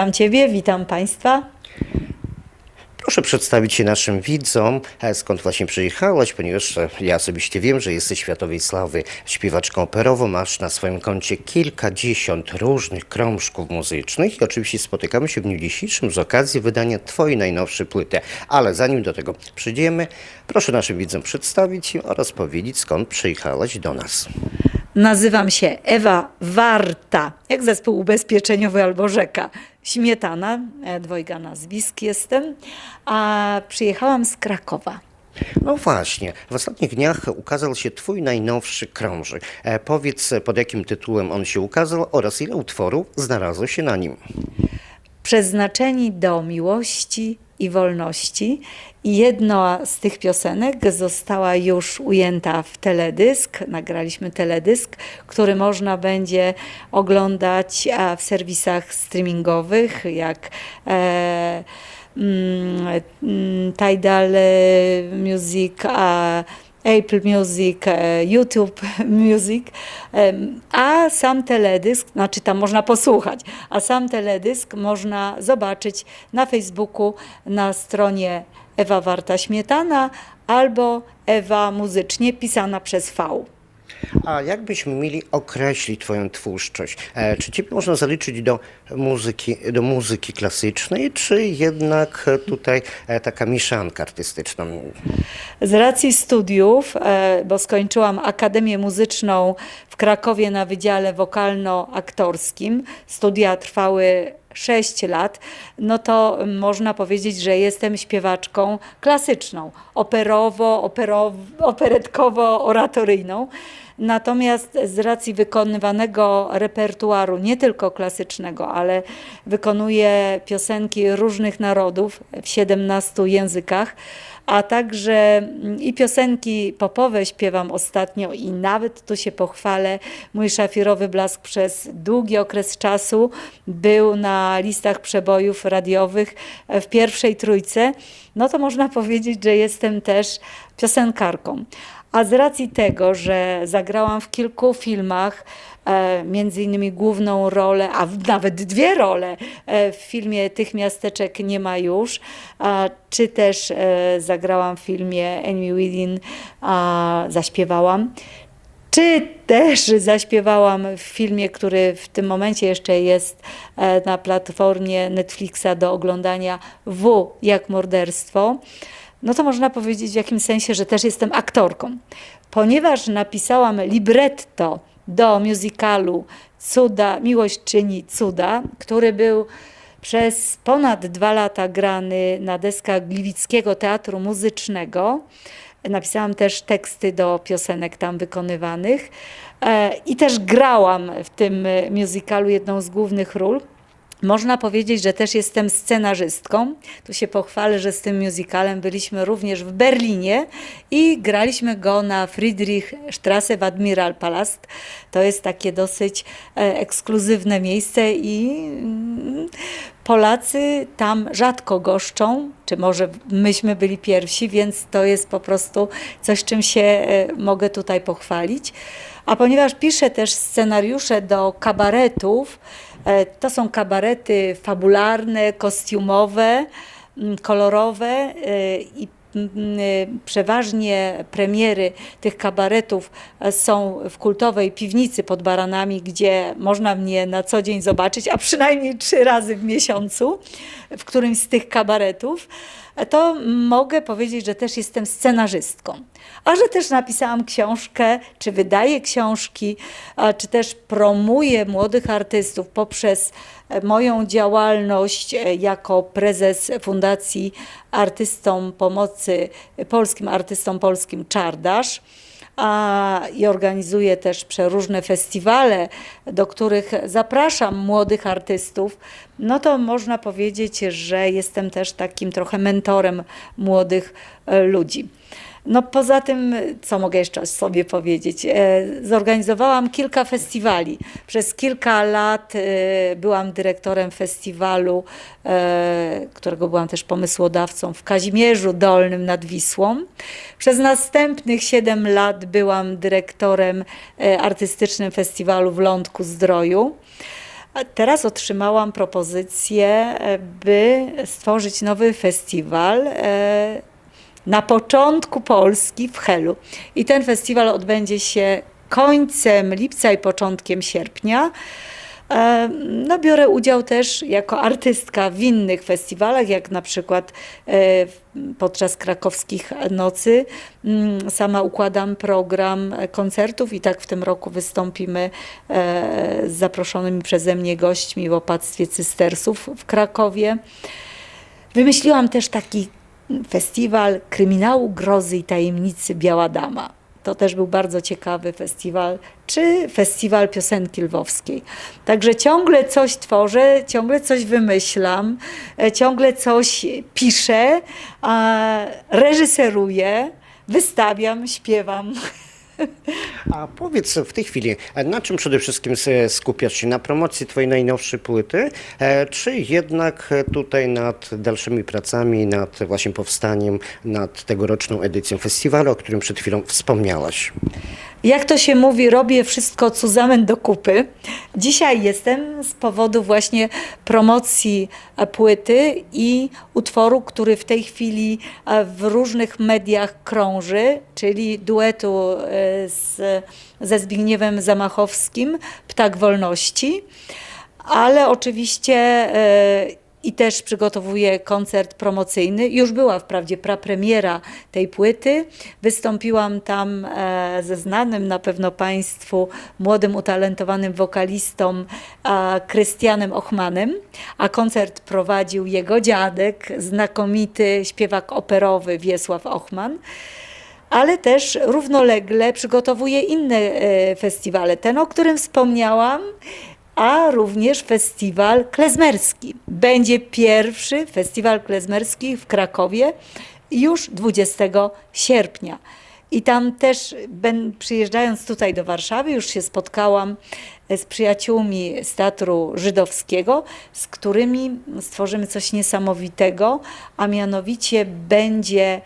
Witam Ciebie, witam Państwa. Proszę przedstawić się naszym widzom, skąd właśnie przyjechałaś, ponieważ e, ja osobiście wiem, że jesteś światowej sławy śpiewaczką operową, masz na swoim koncie kilkadziesiąt różnych krążków muzycznych i oczywiście spotykamy się w dniu dzisiejszym z okazji wydania Twojej najnowszej płyty. Ale zanim do tego przyjdziemy, proszę naszym widzom przedstawić się oraz powiedzieć, skąd przyjechałaś do nas. Nazywam się Ewa Warta, jak zespół ubezpieczeniowy albo rzeka. Śmietana, e, dwojga nazwisk jestem, a przyjechałam z Krakowa. No właśnie, w ostatnich dniach ukazał się Twój najnowszy krążek. E, powiedz, pod jakim tytułem on się ukazał oraz ile utworów znalazło się na nim. Przeznaczeni do miłości i wolności. I jedna z tych piosenek została już ujęta w teledysk. Nagraliśmy teledysk, który można będzie oglądać e, w serwisach streamingowych, jak e, mm, mm, Tidal Music, a Apple Music, e, YouTube Music, a sam teledysk, znaczy tam można posłuchać, a sam teledysk można zobaczyć na Facebooku na stronie Ewa Warta Śmietana albo Ewa Muzycznie pisana przez V. A jak byśmy mieli określić Twoją twórczość? E, czy Ciebie można zaliczyć do muzyki, do muzyki klasycznej, czy jednak tutaj e, taka mieszanka artystyczna? Z racji studiów, e, bo skończyłam Akademię Muzyczną w Krakowie na Wydziale Wokalno-Aktorskim, studia trwały 6 lat, no to można powiedzieć, że jestem śpiewaczką klasyczną, operowo, operow, operetkowo-oratoryjną. Natomiast z racji wykonywanego repertuaru, nie tylko klasycznego, ale wykonuję piosenki różnych narodów w 17 językach, a także mm, i piosenki popowe śpiewam ostatnio i nawet tu się pochwalę, mój szafirowy blask przez długi okres czasu był na listach przebojów radiowych w pierwszej trójce, no to można powiedzieć, że jestem też piosenkarką. A z racji tego, że zagrałam w kilku filmach, e, między innymi główną rolę, a nawet dwie role e, w filmie Tych miasteczek nie ma już, czy też e, zagrałam w filmie Enemy Within, zaśpiewałam, czy też zaśpiewałam w filmie, który w tym momencie jeszcze jest na platformie Netflixa do oglądania W jak morderstwo, no to można powiedzieć w jakimś sensie, że też jestem aktorką. Ponieważ napisałam libretto do musicalu Cuda, Miłość czyni cuda, który był przez ponad dwa lata grany na deskach Gliwickiego Teatru Muzycznego. Napisałam też teksty do piosenek tam wykonywanych e, i też grałam w tym musicalu jedną z głównych ról. Można powiedzieć, że też jestem scenarzystką. Tu się pochwalę, że z tym musicalem byliśmy również w Berlinie i graliśmy go na Friedrichstrasse w Admiralpalast. To jest takie dosyć e, ekskluzywne miejsce i mm, Polacy tam rzadko goszczą, czy może myśmy byli pierwsi, więc to jest po prostu coś, czym się e, mogę tutaj pochwalić. A ponieważ piszę też scenariusze do kabaretów, to są kabarety fabularne, kostiumowe, mm, kolorowe e, i mm, e, przeważnie premiery tych kabaretów e, są w kultowej piwnicy pod Baranami, gdzie można mnie na co dzień zobaczyć, a przynajmniej trzy razy w miesiącu w którymś z tych kabaretów, e, to mogę powiedzieć, że też jestem scenarzystką. A że też napisałam książkę, czy wydaję książki, czy też promuję młodych artystów poprzez e, moją działalność e, jako prezes Fundacji Artystom Pomocy, Polskim Artystom Polskim Czardasz a, i organizuję też przeróżne festiwale, do których zapraszam młodych artystów, no to można powiedzieć, że jestem też takim trochę mentorem młodych e, ludzi. No poza tym, co mogę jeszcze sobie powiedzieć? E, Zorganizowałam kilka festiwali. Przez kilka lat e, byłam dyrektorem festiwalu, e, którego byłam też pomysłodawcą w Kazimierzu Dolnym nad Wisłą. Przez następnych 7 lat byłam dyrektorem artystycznym festiwalu w Lądku Zdroju. A teraz otrzymałam propozycję, by stworzyć nowy festiwal na początku Polski w Helu. I ten festiwal odbędzie się końcem lipca i początkiem sierpnia. E, No, biorę udział też jako artystka w innych festiwalach, jak na przykład e, podczas krakowskich nocy. Mm, Sama układam program koncertów i tak w tym roku wystąpimy e, z zaproszonymi przeze mnie gośćmi w opactwie cystersów w Krakowie. Wymyśliłam też taki festiwal kryminału, grozy i tajemnicy Biała Dama. To też był bardzo ciekawy festiwal, czy festiwal piosenki lwowskiej. Także ciągle coś tworzę, ciągle coś wymyślam, e, ciągle coś piszę, reżyseruję, wystawiam, śpiewam. A powiedz w tej chwili, e, na czym przede wszystkim skupiasz się? Na promocji twojej najnowszej płyty, e, czy jednak tutaj nad dalszymi pracami, nad właśnie powstaniem, nad tegoroczną edycją festiwalu, o którym przed chwilą wspomniałaś? Jak to się mówi, robię wszystko cuzamen do kupy. Dzisiaj jestem z powodu właśnie promocji e, płyty i utworu, który w tej chwili e, w różnych mediach krąży, czyli duetu e, z, ze Zbigniewem Zamachowskim, Ptak Wolności. Ale oczywiście i też przygotowuję koncert promocyjny. Już była wprawdzie prapremiera tej płyty. Wystąpiłam tam e, ze znanym na pewno Państwu młodym, utalentowanym wokalistą e, Krystianem Ochmanem, a koncert prowadził jego dziadek, znakomity śpiewak operowy Wiesław Ochman ale też równolegle przygotowuję inne e, festiwale. Ten, o którym wspomniałam, a również festiwal klezmerski. Będzie pierwszy festiwal klezmerski w Krakowie już 20 sierpnia. I tam też, ben, przyjeżdżając tutaj do Warszawy, już się spotkałam e, z przyjaciółmi z Teatru Żydowskiego, z którymi stworzymy coś niesamowitego, a mianowicie będzie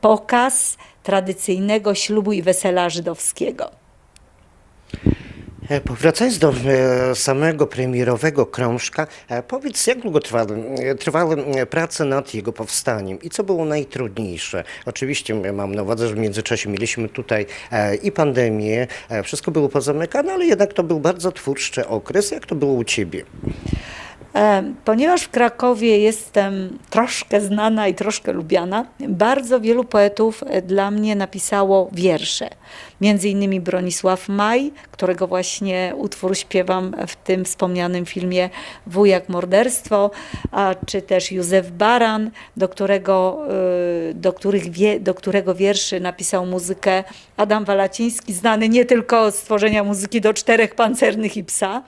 pokaz tradycyjnego ślubu i wesela żydowskiego. E, Powracając do e, samego premierowego krążka, e, powiedz, jak długo trwały, trwały prace nad jego powstaniem i co było najtrudniejsze? Oczywiście mam na uwadze, że w międzyczasie mieliśmy tutaj i pandemię, wszystko było pozamykane, ale jednak to był bardzo twórczy okres. Jak to było u Ciebie? Ponieważ w Krakowie jestem troszkę znana i troszkę lubiana, bardzo wielu poetów dla mnie napisało wiersze. Między innymi Bronisław Maj, którego właśnie utwór śpiewam w tym wspomnianym filmie Wujak Morderstwo, a czy też Józef Baran, do którego, e, do, których wie, do którego wierszy napisał muzykę Adam Walaciński, znany nie tylko z stworzenia muzyki do czterech pancernych i psa,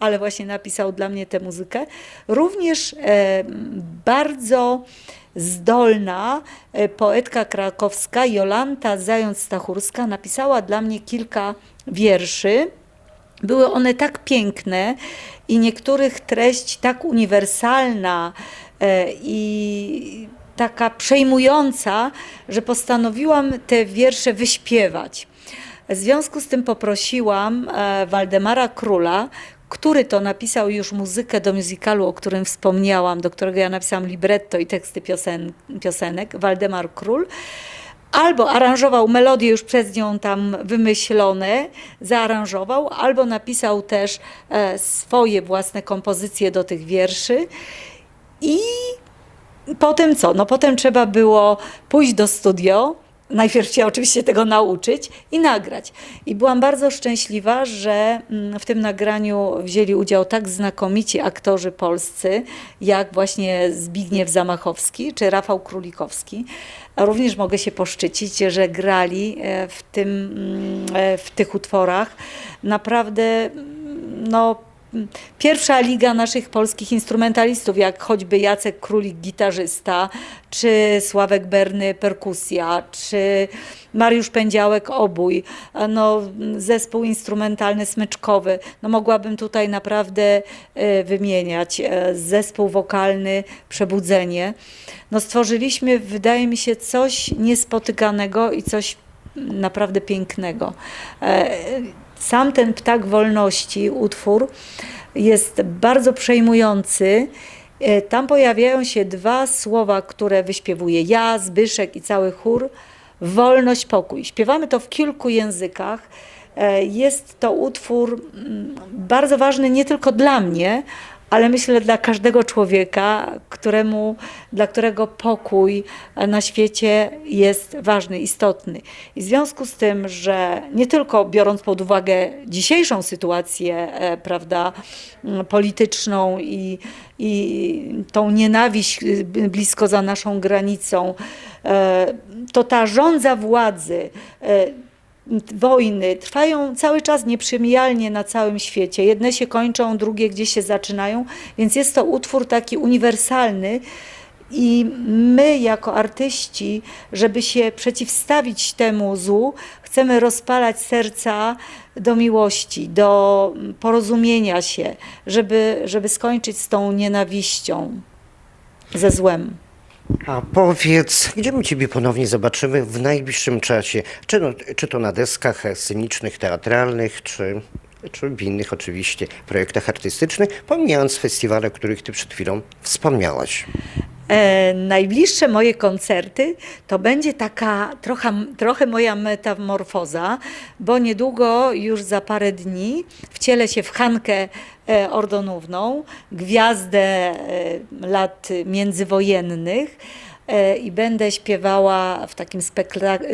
ale właśnie napisał dla mnie tę muzykę. Również e, bardzo zdolna e, poetka krakowska Jolanta Zając-Stachurska napisała dla mnie kilka wierszy. Były one tak piękne i niektórych treść tak uniwersalna e, i taka przejmująca, że postanowiłam te wiersze wyśpiewać. W związku z tym poprosiłam e, Waldemara Króla, który to napisał już muzykę do musicalu, o którym wspomniałam, do którego ja napisałam libretto i teksty piosen, piosenek, Waldemar Król, albo aranżował melodie już przez nią tam wymyślone, zaaranżował, albo napisał też e, swoje własne kompozycje do tych wierszy. I potem co? No potem trzeba było pójść do studio, najpierw się oczywiście tego nauczyć i nagrać. I byłam bardzo szczęśliwa, że mm, w tym nagraniu wzięli udział tak znakomici aktorzy polscy, jak właśnie Zbigniew Zamachowski czy Rafał Królikowski. A również mogę się poszczycić, że grali e, w, tym, mm, e, w tych utworach naprawdę mm, no, Pierwsza liga naszych polskich instrumentalistów, jak choćby Jacek Królik, gitarzysta, czy Sławek Berny, perkusja, czy Mariusz Pędziałek, obój, no, zespół instrumentalny smyczkowy. No, mogłabym tutaj naprawdę e, wymieniać. E, Zespół wokalny Przebudzenie. No, stworzyliśmy, wydaje mi się, coś niespotykanego i coś naprawdę pięknego. Sam ten Ptak Wolności, utwór, jest bardzo przejmujący. E, Tam pojawiają się dwa słowa, które wyśpiewuję ja, Zbyszek i cały chór. Wolność, pokój. Śpiewamy to w kilku językach. E, Jest to utwór mm, bardzo ważny nie tylko dla mnie, ale myślę dla każdego człowieka, któremu, dla którego pokój na świecie jest ważny, istotny. I w związku z tym, że nie tylko biorąc pod uwagę dzisiejszą sytuację, e, prawda, polityczną i, i tą nienawiść y, blisko za naszą granicą, e, to ta żądza władzy, e, wojny trwają cały czas nieprzemijalnie na całym świecie. Jedne się kończą, drugie gdzieś się zaczynają, więc jest to utwór taki uniwersalny. I my, jako artyści, żeby się przeciwstawić temu złu, chcemy rozpalać serca do miłości, do porozumienia się, żeby, żeby skończyć z tą nienawiścią, ze złem. A powiedz, gdzie my Ciebie ponownie zobaczymy w najbliższym czasie? Czy, no, czy to na deskach scenicznych, teatralnych, czy, czy w innych oczywiście projektach artystycznych, pomijając festiwale, o których Ty przed chwilą wspomniałaś. E, najbliższe moje koncerty to będzie taka trochę, trochę moja metamorfoza, bo niedługo, już za parę dni, wcielę się w Hankę Ordonówną, gwiazdę e, lat międzywojennych. e, I będę śpiewała w takim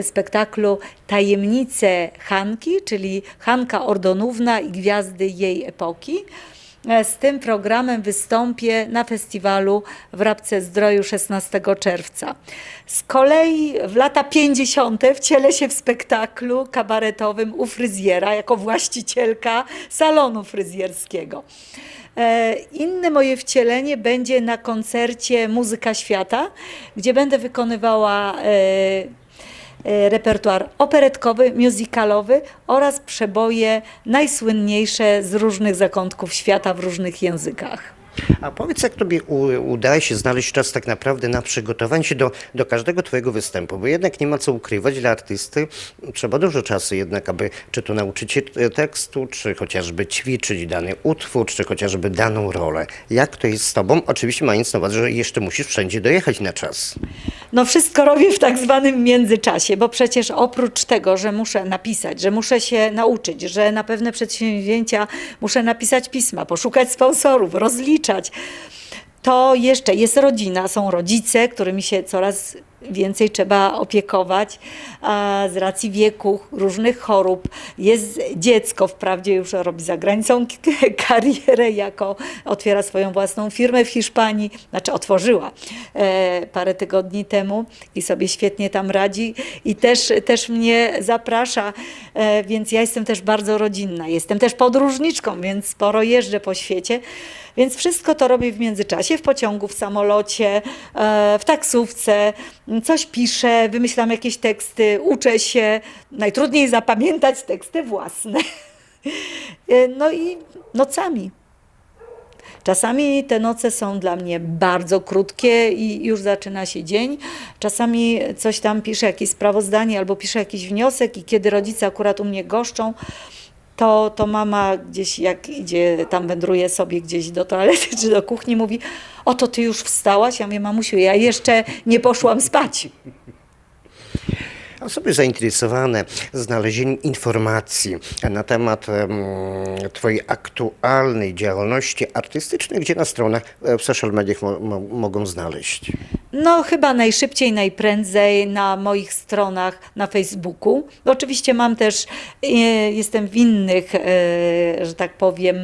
spektaklu Tajemnice Hanki, czyli Hanka Ordonówna i gwiazdy jej epoki. E, Z tym programem wystąpię na festiwalu w Rabce Zdroju 16 czerwca. Z kolei w lata 50. wcielę się w spektaklu kabaretowym u fryzjera jako właścicielka salonu fryzjerskiego. E, Inne moje wcielenie będzie na koncercie Muzyka Świata, gdzie będę wykonywała e, repertuar operetkowy, musicalowy oraz przeboje najsłynniejsze z różnych zakątków świata w różnych językach. A powiedz, jak Tobie u, udaje się znaleźć czas tak naprawdę na przygotowanie się do, do każdego Twojego występu, bo jednak nie ma co ukrywać dla artysty, trzeba dużo czasu jednak, aby czy to nauczyć się te- tekstu, czy chociażby ćwiczyć dany utwór, czy chociażby daną rolę. Jak to jest z Tobą? Oczywiście mając na uwadze, że jeszcze musisz wszędzie dojechać na czas. No wszystko robię w tak zwanym międzyczasie, bo przecież oprócz tego, że muszę napisać, że muszę się nauczyć, że na pewne przedsięwzięcia muszę napisać pisma, poszukać sponsorów, to jeszcze jest rodzina, są rodzice, którymi się coraz więcej trzeba opiekować z racji wieku, różnych chorób. Jest dziecko, wprawdzie już robi za granicą karierę, jako otwiera swoją własną firmę w Hiszpanii, znaczy otworzyła e, parę tygodni temu i sobie świetnie tam radzi i też, też mnie zaprasza, e, więc ja jestem też bardzo rodzinna. Jestem też podróżniczką, więc sporo jeżdżę po świecie. Więc wszystko to robię w międzyczasie, w pociągu, w samolocie, e, w taksówce, coś piszę, wymyślam jakieś teksty, uczę się. Najtrudniej zapamiętać teksty własne. E, No i nocami. Czasami te noce są dla mnie bardzo krótkie i już zaczyna się dzień. Czasami coś tam piszę, jakieś sprawozdanie albo piszę jakiś wniosek i kiedy rodzice akurat u mnie goszczą, to, to mama gdzieś jak idzie, tam wędruje sobie gdzieś do toalety czy do kuchni, mówi, oto ty już wstałaś? Ja mówię, mamusiu, ja jeszcze nie poszłam spać. Osoby zainteresowane znalezieniem informacji na temat em, Twojej aktualnej działalności artystycznej, gdzie na stronach e, w social mediach mo, mo, mogą znaleźć? No, chyba najszybciej, najprędzej na moich stronach na Facebooku. Oczywiście mam też, e, jestem w innych, e, że tak powiem,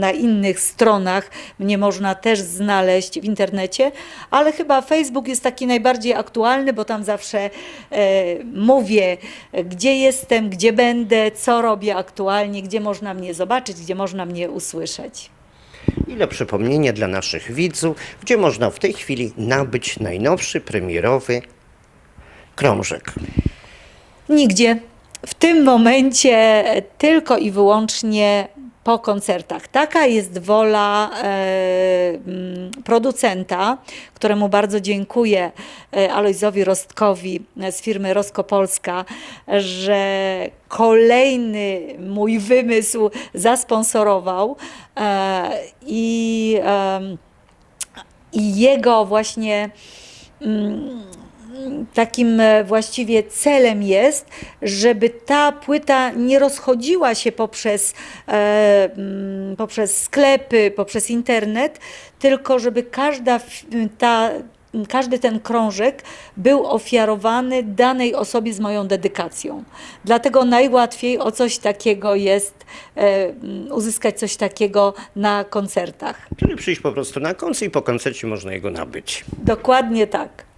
na innych stronach. Mnie można też znaleźć w internecie, ale chyba Facebook jest taki najbardziej aktualny, bo tam zawsze e, mówię, gdzie jestem, gdzie będę, co robię aktualnie, gdzie można mnie zobaczyć, gdzie można mnie usłyszeć. Ile przypomnienia dla naszych widzów, gdzie można w tej chwili nabyć najnowszy premierowy krążek. Nigdzie. W tym momencie tylko i wyłącznie po koncertach. Taka jest wola e, mm, producenta, któremu bardzo dziękuję, e, Alojzowi Rostkowi z firmy Rosko Polska, że kolejny mój wymysł zasponsorował e, i, i jego właśnie takim e, właściwie celem jest, żeby ta płyta nie rozchodziła się poprzez, e, mm, poprzez sklepy, poprzez internet, tylko żeby każda ta, każdy ten krążek był ofiarowany danej osobie z moją dedykacją. Dlatego najłatwiej o coś takiego jest e, mm, uzyskać coś takiego na koncertach. Czyli przyjść po prostu na koncert i po koncercie można jego nabyć. Dokładnie tak.